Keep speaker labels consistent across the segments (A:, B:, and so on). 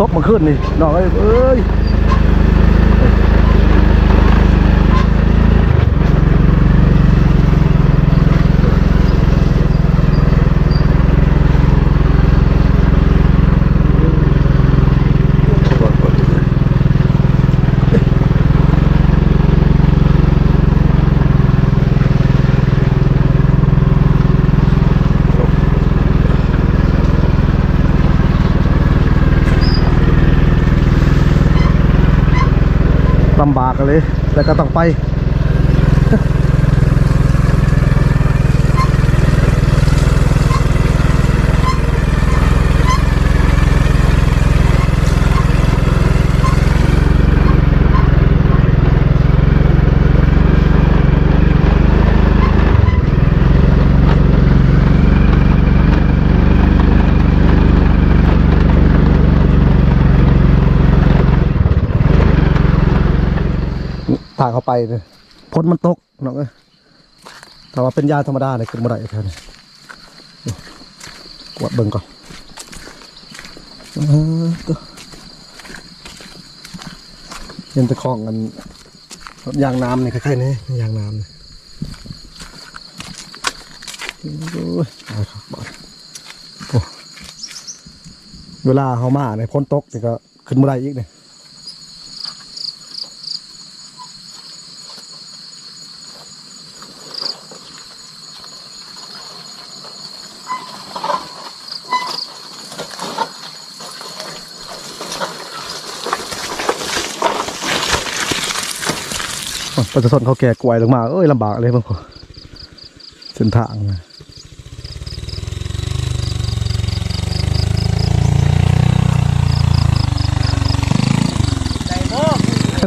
A: ตกมาขึ้นนี่น้องเอ้ยเอ้ยลำบากกันเลยแต่ก็ต้องไป ไปเนี่ยพ้นมันตกน้องเอ้ยแต่ว่าเป็นยาธรรมดาเนี่ยขึ้นมาได้แถวนี้กวดเบิ่งก่อนเออก็เห็นตะคองกันยางน้ำเนี่ยคล้ายๆนี่ยางน้ำเนี่ยโอ้ยตายครับบอดโอ้เวลาเขามาเนี่ยพ้นตกเนี่ก็ขึ้นมาได้อีกเนี่ย ประชาชนเขาแก่กวยลงมาเอ้ยลำบากเลยบางคนเส้นทางนะ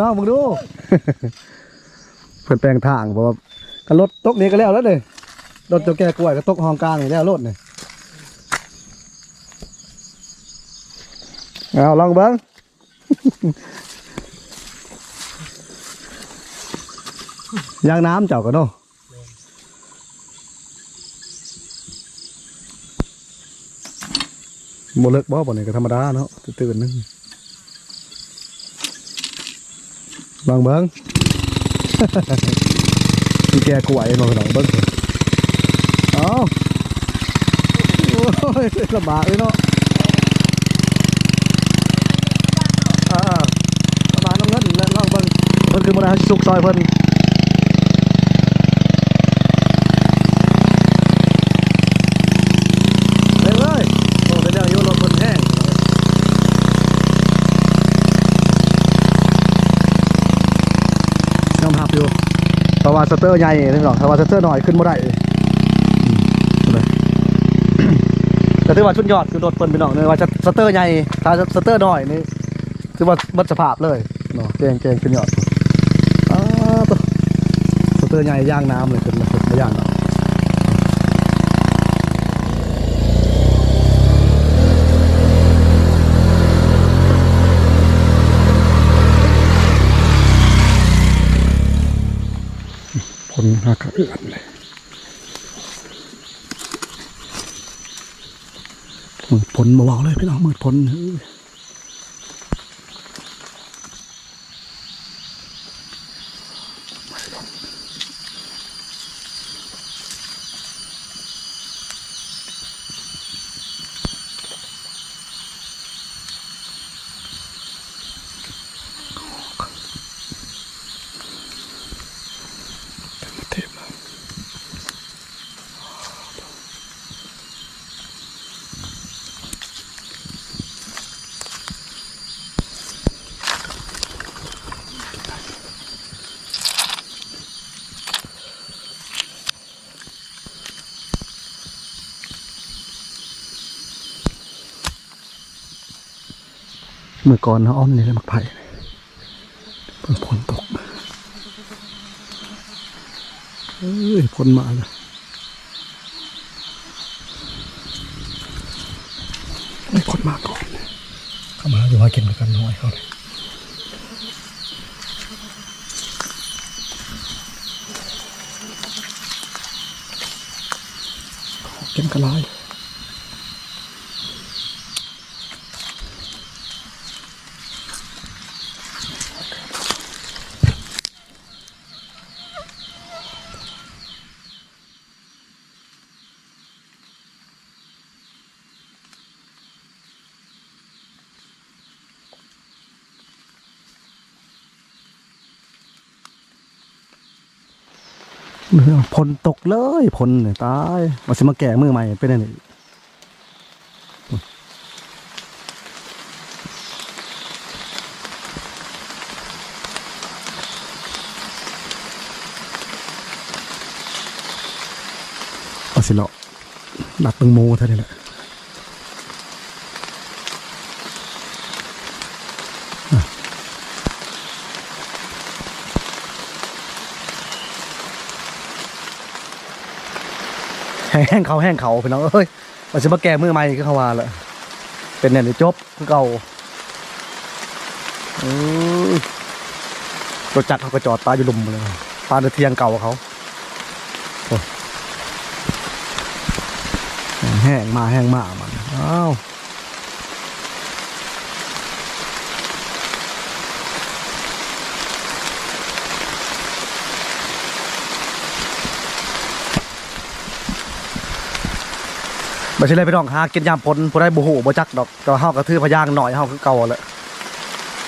A: น้องมึงดู เพิ่นแปลงทางเพราะว่าก็รถตกนี้ก็แล้วแล้วเลยรถจ้าแก่กล้วยก็ตกห้องกลางนี่แล้วรถนี่เอาลองเบิ้ง ยางน้ำเจ้าก็เนาะโมเลิกบ่บ่นี่ก็ธรรมดาเนาะตื่นๆนึงลองเบิ้งมีแกกล้วยเนาะพี่น้องเบิ้งเอ้าโอ้ยลำบากเลยเนาะอ่าๆประมาณน้องเงินแล้วลองเบิ้งเพิ่นคือบ่ได้ให้สุกซอยเพิ่น ไปเลยโอ้ได้แล้วอยู่รถบนแห้งน้ำหับอยู่เพราะ ว่าสเตอร์ใหญ่นึกหรอกเพราว่าสเตอร์หน่อยขึ้นไม่ได้เลยแต่ถือว่าชุดยอดคือรถเปิ้นไปหน่อยเลยว่าสเตอร์ใหญ่ถ้าสเตอร์หน่อยนี่ถือว่ามัดสภาพเลยเนาะเกงเกงขึ้นยอดอ้าวตัวสเตอร์ใหญ่ย่างน้ำเลยขึ้นมาย่างเนาะ นหักเอือนเลยมืดผลเบาๆเลยพี่น้องมืดผล เมื่อก่อนนะอ้อมนี่เลยมักไผ่เพิ่งฝนตกเอ้ยพ้นมาแล้วไม่พ้นมาก่อนเข้ามาอยู่ให้กินกันน้อยเขาเลยขอกินกระไร พลตกเลยพลเนี่ยตายมาสิมาแก่มือใหม่เป็นอันนี้เอาสิเลาะดักตึงโมเท่านี้แหละ แห้งเขาแห้งเขาพี่น้องเอ้ยมาสิมาแก่มือใหม่ก็เขาว่าแหละเป็นเนี่ยจบคือเก่าเอ้ยรถจักรเขาก็จอดตายอยู่หลุมเลยตาเดือเทียงเก่าเขาแห้งมาแห้งมามันอ้าว ไม่ใช่เลยไปน้องหากินยามพลผู้ได้บุหูบ่จักดอกแต่ว่าเฮากระทือพยางหน่อยเฮาคือเก่าแหละ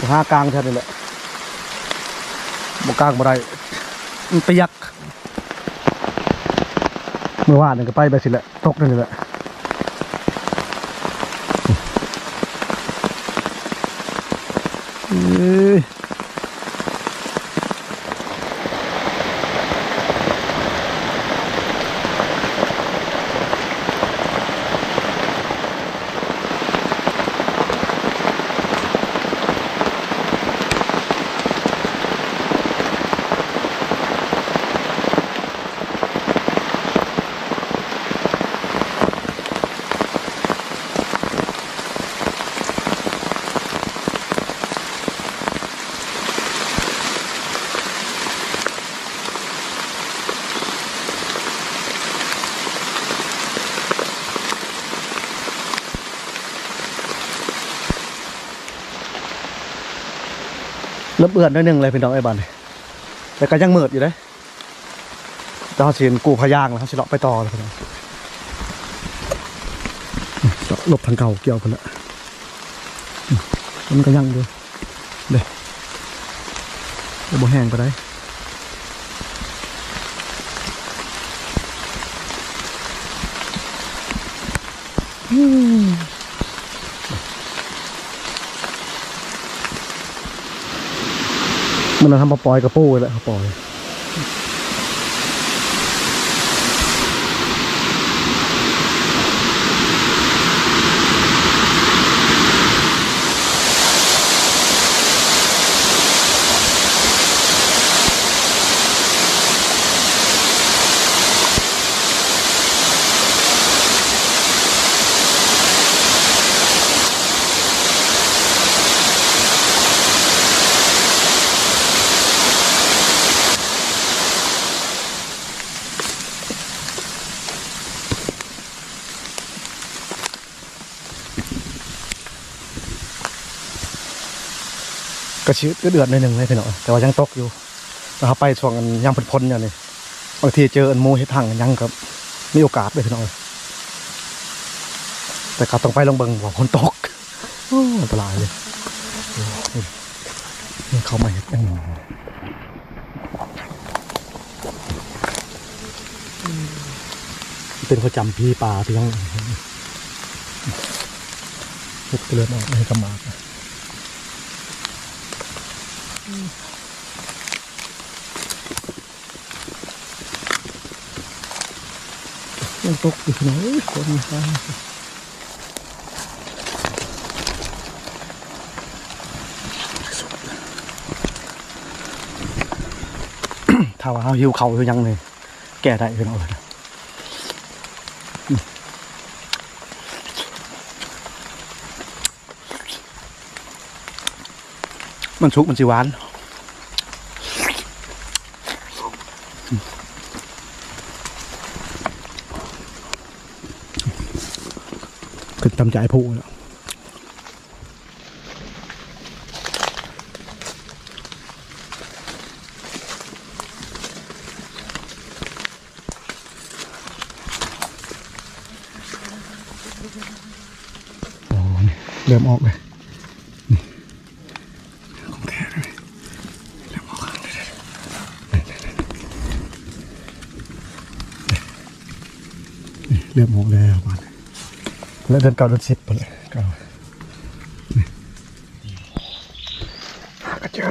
A: บ่หากลางแค่นี้แหละบ่กลางบ่ได้มันเปียกเมื่อวานนี่ก็ไปไปสิแหละตกนี่แหละ ริ่มเอื่อนนิดนึงเลยพี่น้องไอ้บ้านแต่ก็ยังเมืดอยู่เลยเจ้าเสียนกูพยางแล้วเขาสิเลาะไปต่อเลยพี่น้องหลบทางเก่าเกี่ยวกันละมมันก็ยังอยู่เด้เดี๋ยวบ่แห้งไปได้อืม มันเราทำมาปล่อยกระปูเลยแหละเขาปล่อย ก็ชื้นก็เดือดหน่อยหนึ่งเลยพี่น้องแต่ว่ายังตกอยู่นะครับไปช่วงอันยังพ้นๆอย่างนี้บางทีเจออันมูเห็ดถังยังกับมีโอกาสเลยพี่น้องแต่ก็ต้องไปลงเบิงว่าคนตกอันตรายเลยนี่เขามาเห็ดอืมเป็นเขาจำพี่ปลาที่ยังเห็ดเกลือออกไม่ให้กำมากนะ ยังตกอยู่ไหนคนฟ้าถ้าว่าเขาหิวเขาคือยังเลยแก่ได้คือเอาเลยนะอืม มันชุกมันจีหวานคือตำใจผู้แล้วเริ่มออกเลยนี่ของแท้เลยเริ่มออกข้างเลย เริ่มออกแล้วบาดนี้แล้วเดินเก่าเดินสิบไปเลยเก่าหากระเจอ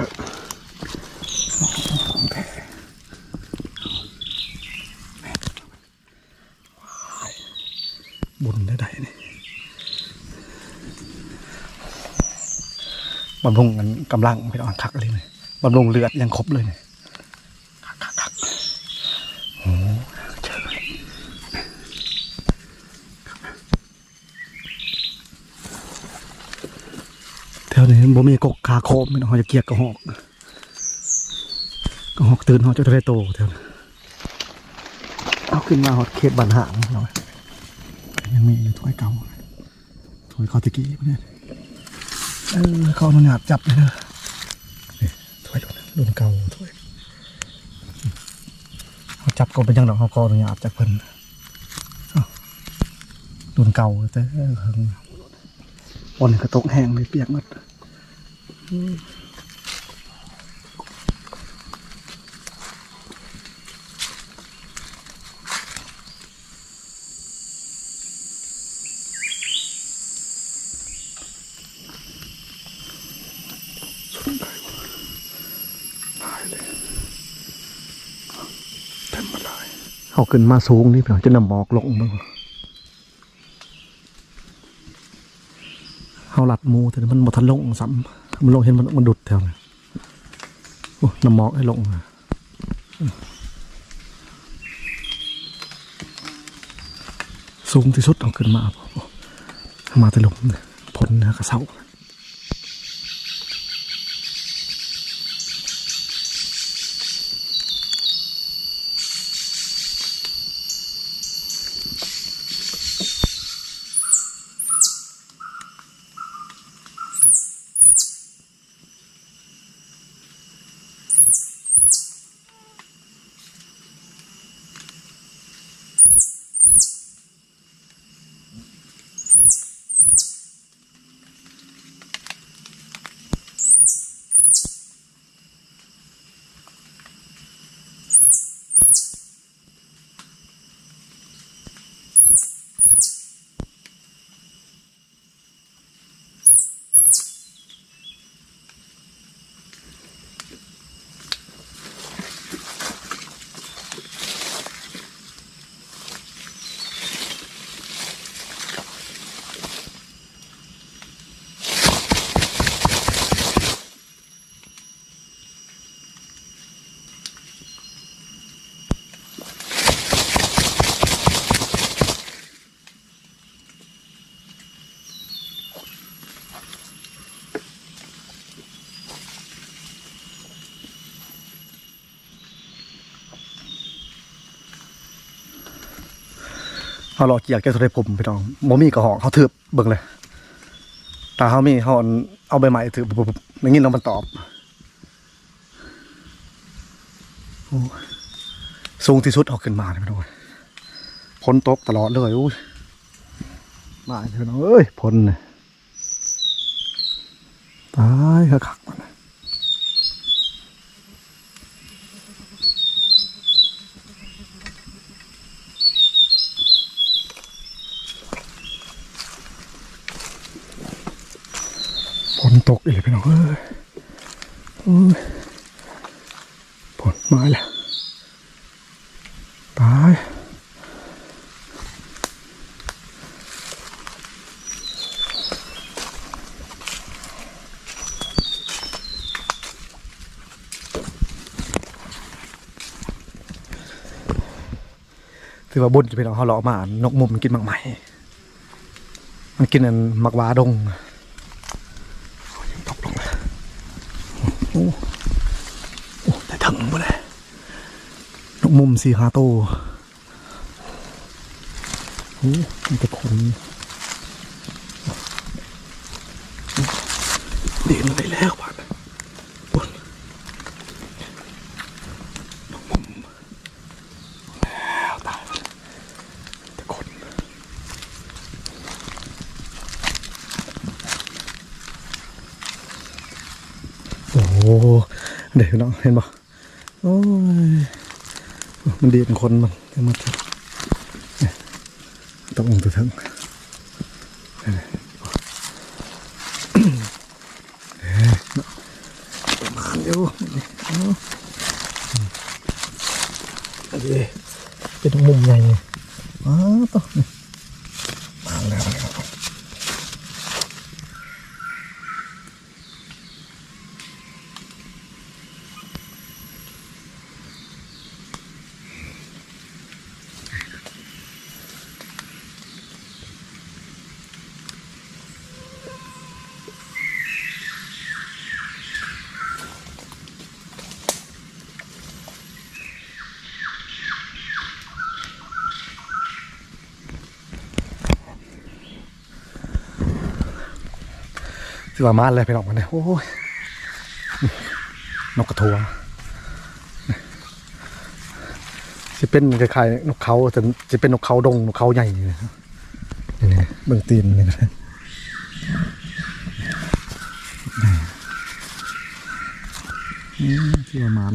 A: ของแท้นี่ว้ายบุญได้ใดนี่บำรุงกันกำลังไปอ่อนคักเลยนี่บำรุงเลือดยังครบเลยเนี่คักคักคักโอ้เจอ แถวนี้ บ่มีกกคาโคมม่ต้องเขาจะเกียกกระหอกกระหอกตื่นเขาจะได้โตแถวนั้นเอาขึ้นมาหอดเขตบันหางหน่อยยังมีอยู่ถ้วยเก่าถ้วยคอตะกี้เนี่ยเออเขาอนุญาตจับเลยเด้อนี่ถ้วยรุ่นเก่าถ้วยเขาจับก็เป็นยังดอกเขาขออนุญาตจากเพิ่นรุ่นเก่าแต่เฮิงฝนก็ตกแห้งเลยเปียกหมด เขาขึ้นมาสูงนี่เปล่าจะนำหมอกลงบ้างเขาหลัดมูแต่มันบ่ทันลงซ้ำ มันลงเห็นมันมันดุดแถวนั้นโอ้น้ำหมอกให้ลงมาสูงที่สุดเอาขึ้นมามาแต่ลมผลนะกระเซา เขาหลอกเกียกแกสุดท้ผมไปน้องบ่มีกระหอกเขาถือเบิ่งเลยตาเขามีเขาเอาใบไม้ถือปุ๊บอย่างนี้น้องมันตอบสูงที่สุดเอาขึ้นมาเลยพี่น้องพ้นตกตลอดเลยอุ้ยมาพี่น้องเอ้ยพ้นเลยตายคักมัน ฝน ตกอีกพี่น้องเอ้ยโอ้ยฝนมาแล้วตายถือว่าบุญจะเป็นเอาเขาหลอมานกมุมมันกินมากใหม่ มันกินอันมักวาดง ตกลงเลย โอ้โอ้แต่ถังหมดเลยนกมุมสีฮาโตโอ้มันจะขนเดียนไปแล้วผ่านบนนกมุมแล้วตายแล้วจะขน โอ้โห เดี๋ยวน้องเห็นปะโอ้ยมันดีเป็นคนมันเดี๋ยวมันต้องอุ้มตัวถึงมาเร็วเอาอันนี้เป็นมุมใหญ่อ้าต่อ สิว่ามาเลยไปออกมาเนี่ยโอ้ยนกกระทัวจะเป็นคล้ายๆนกเขาแต่จะเป็นนกเขาดงนกเขาใหญ่นี่นะนี่เบื้องตีนนี่นะอืมที่ประมาน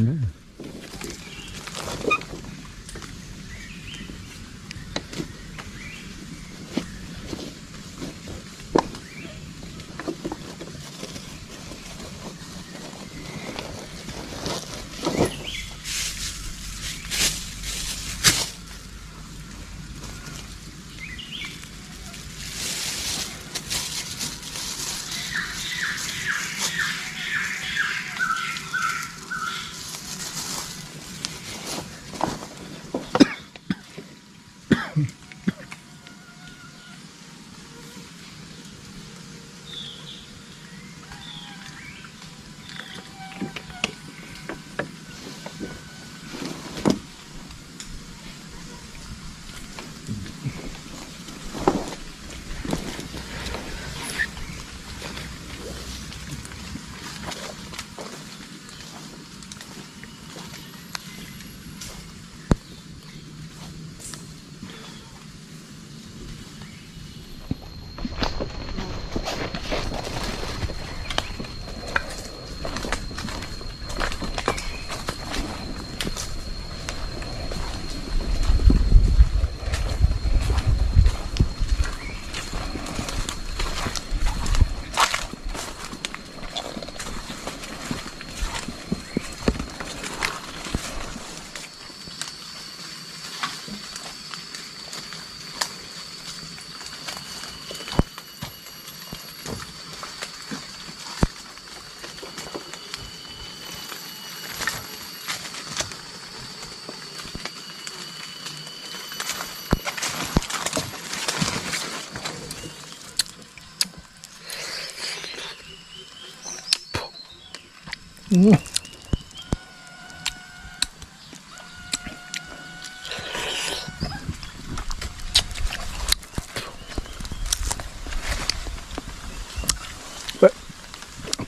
A: เ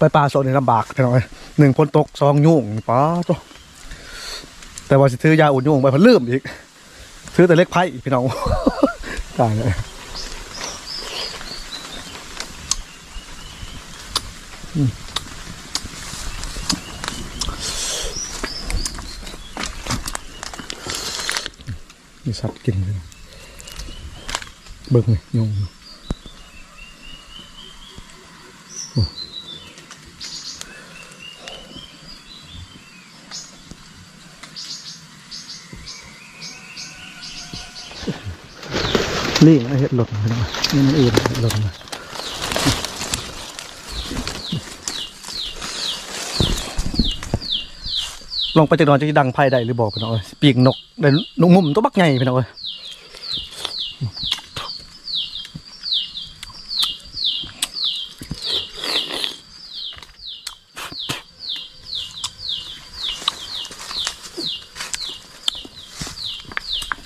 A: ไปปลาโซนนี่ลำบากพี่น้อยหนึ่งคนตกสองยุ่งป้าตัวแต่ว่าสิซื้อยาอุ่นยุ่งไปเพิ่นลืมอีก ซื้อแต่เล็กไพ่พี่น้องตายเลยอืมมีสัตว์กินเลยเบิ่งเลยยุ่ง นี่มันเห็ดหล่นมานี่มันอื่นหล่นมาลงไปจากนอนจะดังไพ่ได้หรือบอกพี่น้องเอ้ยปีกนกได้นกมุมตัวบักใหญ่พี่น้องเอ้ย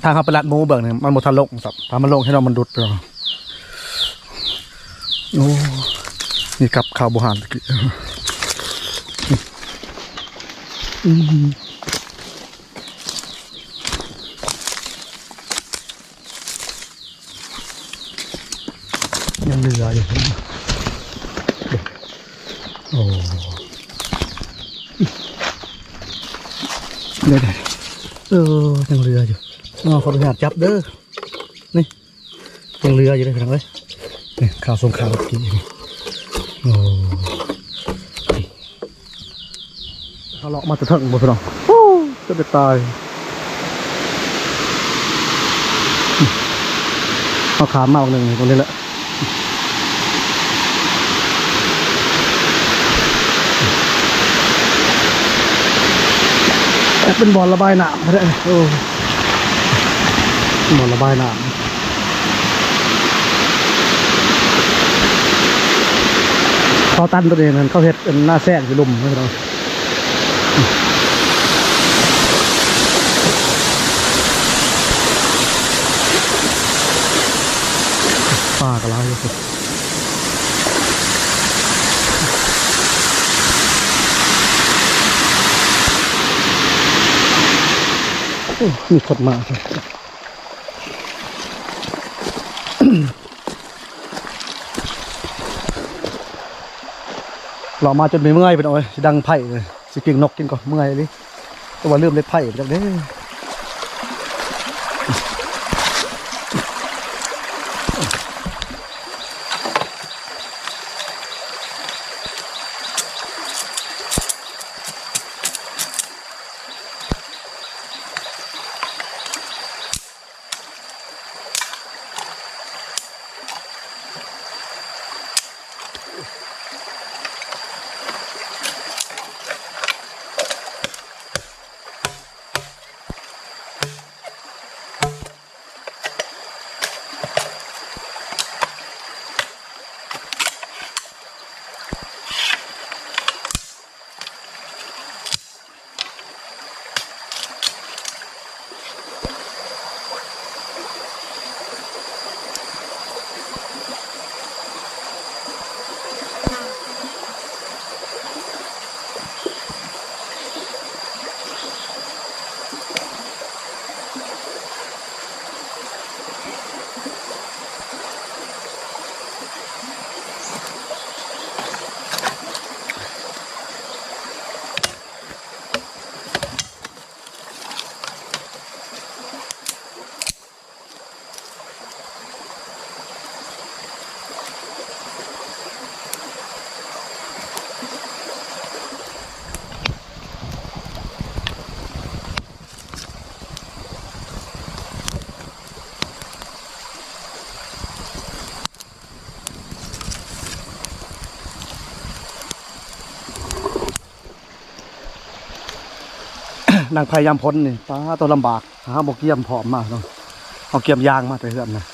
A: ทางเขาไปลัดมูเบิ่งเนี่ยมันหมทันลงสับพามันลงให้เรามันดุดไปหรอโอ้นี่กับข้าวบุหารตะกี้อืมยังเหลืออยู่โอ้เดี๋ยวๆเออยังเหลืออยู่ อ๋อขออนุญาตจับเด้อ นี่ยังเรืออยู่เลยพี่น้องเอ้ยนี่ข่าวสงครามกินโอ้เขาเลาะมาจะถึงหมดพี่น้องโอ้จะไปตายเขาขามมาวันหนึ่งตรงนี้แหละเป็นบ่อระบายน้ำไม่ได้โอ้ บ่อระบายน้ำเขาตันตัวเองนั่นเขาเห็ดหน้าแทรกอยู่ลุ่มไม่ใช่หรอป้ากระไรอยู่สิโอ้มีคนมาครับ เรามาจนไม่เมื่อยไปหน่อยสิดังไผ่เลยสิเพียงนกกินก่อนเมื่อยเลยแต่ว่าเริ่มเล็ไผ่ไปจากเด้ นางพยายามพ้นนี่ป้าตัวลำบากหาบกเกี่ยมผอมมากเนาะเอาเกี่ยมยางมาแต่เฮือนนะ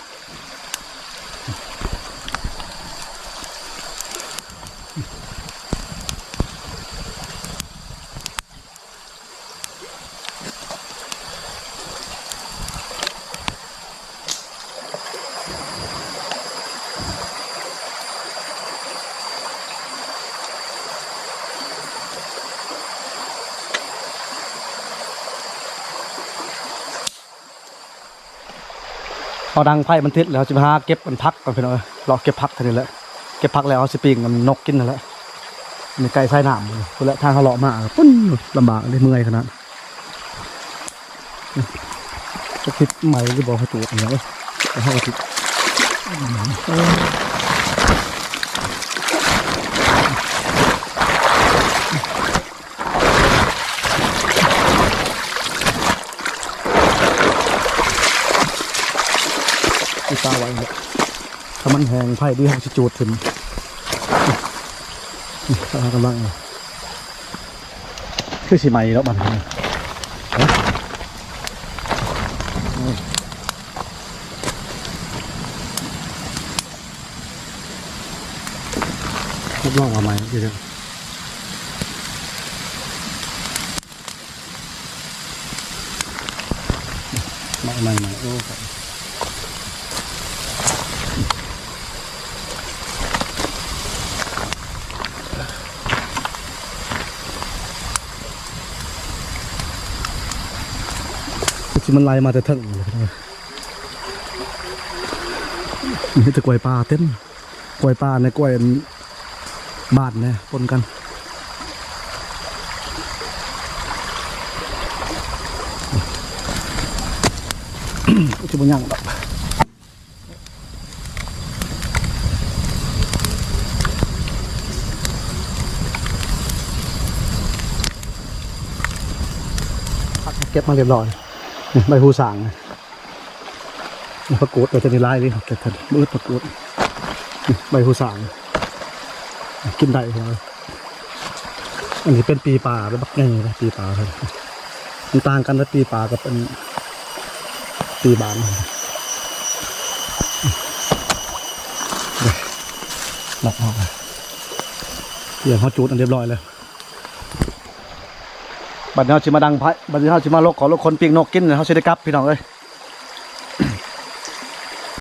A: เอาดังไผ่มันติดแล้วจะไปหาเก็บมันพักก่อนพี่น้อยรอเก็บพักทันนี่แหละเก็บพักแล้วเอาสปริงมันนกกินนั่นแหละมีไก่ไส้หนามเลยคนละทางเขาเลาะมาปุ้นลำบากเลยเมื่อยขนาดจะคิดใหม่หรือบอกให้ตัวอย่างเงี้ยให้คิด อีตาไว้เนี่ย ถ้ามันแหงไผ่ดีเขาจะจูดขึ้นนี่ตากำลังคือสิไหม่แล้วบัดนี้ฮะรับรองว่าไหมทีเดียวไหมไหมไหม่โอ้ครับ มันไล่มาแต่ทั้งนี่จะกล้วยป่าเต้นกล้วยป่าในกล้วยบาดเนี่ยปนกันจะบางยังแบบเก็บมาเรียบร้อย ใบหูสางประกูดตัวจะนี่ลายดิเก็บทันมืดประกูดใบหูสาง กินได้เลยอันนี้เป็นปีป่าเป็นบักใหญ่เลยปีป่าเลยมันต่างกันนะปีป่ากับเป็นปีบานหลับออกเดี๋ยวเขาจูดอันเรียบร้อยแล้ว บัดนี้เขาสิมาดังไพ่บัดนี้เขาสิมาลกขอลกคนปีกนกกินเนี่ยเขาสิได้กลับพี่น้องเอ้ย